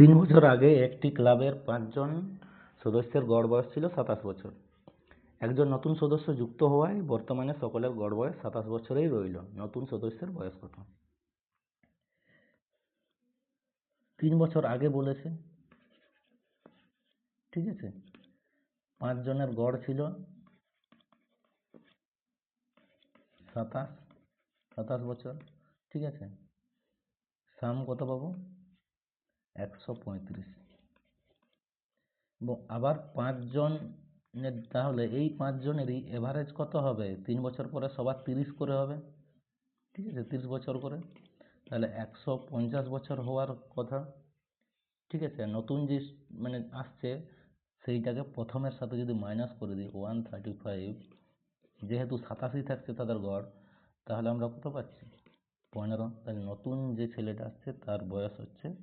তিন বছর আগে একটি ক্লাবের পাঁচজন সদস্যের গড় বয়স ছিল সাতাশ বছর। একজন নতুন সদস্য যুক্ত হওয়ায় বর্তমানে সকলের গড় বয়স সাতাশ বছরেই রইল, নতুন সদস্যের বয়স কত? তিন বছর আগে বলেছে। ঠিক আছে? পাঁচজনের গড় ছিল সাতাশ সাতাশ বছর। ঠিক আছে? সাম কত পাবো? একশো পঁয়ত্রিশ। এবং আবার পাঁচজনের, তাহলে এই পাঁচজনেরই এভারেজ কত হবে? তিন বছর পরে সবার তিরিশ করে হবে। ঠিক আছে, তিরিশ বছর করে। তাহলে একশো পঞ্চাশ বছর হওয়ার কথা। ঠিক আছে, নতুন যে মানে আসছে, সেইটাকে প্রথমের সাথে যদি মাইনাস করে দিই ওয়ান থার্টি ফাইভ যেহেতু সাতাশি থাকছে তাদের গড়, তাহলে আমরা কত পাচ্ছি? পনেরো। তাহলে নতুন যে ছেলেটা আসছে, তার বয়স হচ্ছে